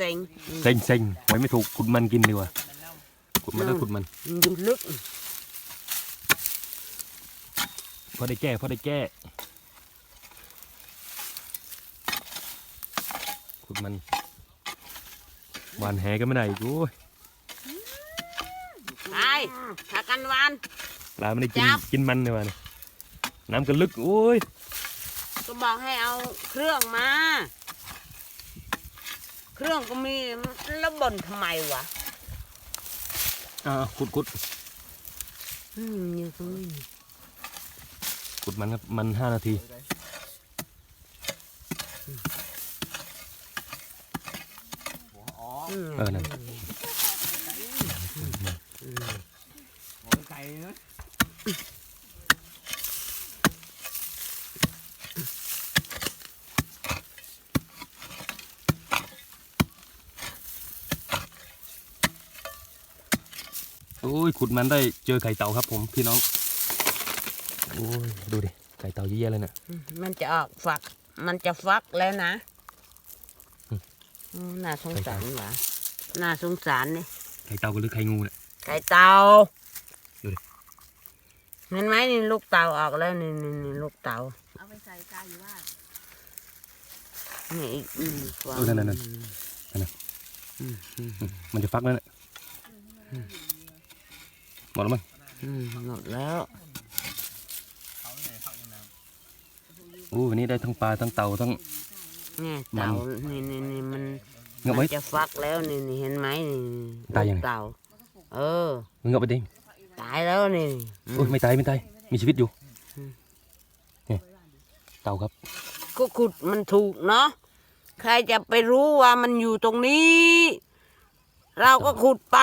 เซ็งเซ็งเซ็งไว้ไม่ถูกขุดมันกินดีกว่าขุดมันก็ขุดมันมันอยู่ลึกพอได้แก้พอได้แก้ขุดมันหวานแหก็ไม่ได้อีกโอ้ยไปถ้ากันวานปลาไม่ได้กินจับกินมันเลยว่ะนี่น้ำก็ลึกโอ้ยก็บอกให้เอาเครื่องมา เครื่องก็มีแล้วบ่นทำไมวะอ่าขุดขุดอืมอยู่ตรงนี้ขุดมันครับมันห้านาทีอืมเออนั่นไก่นะ โอ้ยขุดมันได้เจอไข่เต่าครับผมพี่น้อง โอ้ยดูดิไข่เต่าเยอะแยะเลยเนี่ย มันจะออกฝัก มันจะฟักแล้วนะอืมอืมน่าสงสารหวะน่าสงสารนี่ไข่เต่าก็หรือไข่งูเนี่ยไก่เต่าดูดิเห็นไหมนี่ลูกเต่าออกแล้วนี่นี่นี่ลูกเต่าเอาไปใส่กาอยู่ว่านี่อีกอืมฟังเออนั่นนั่นนั่นอืมอืมอืมมันจะฟักแล้วเนี่ยหม ดแล้วมั้งอืมหมดแล้วโอ้วันนี้ได้ทั้งปลาทั้งเต่าทั้งนี่มันเต่านี่นี่นี่มันเงาไว้มันจะฟักแล้วนี่นี่เห็นไหมนี่ตายยังลูกเต่าเออมึงเอาไปดิตายแล้วนี่อืมโอ้ยไม่ตายไม่ตายมีชีวิตอยู่อืมนี่เต่าครับก็ขุดมันถูกเนาะใครจะไปรู้ว่ามันอยู่ตรงนี้ เราก็ขุดไป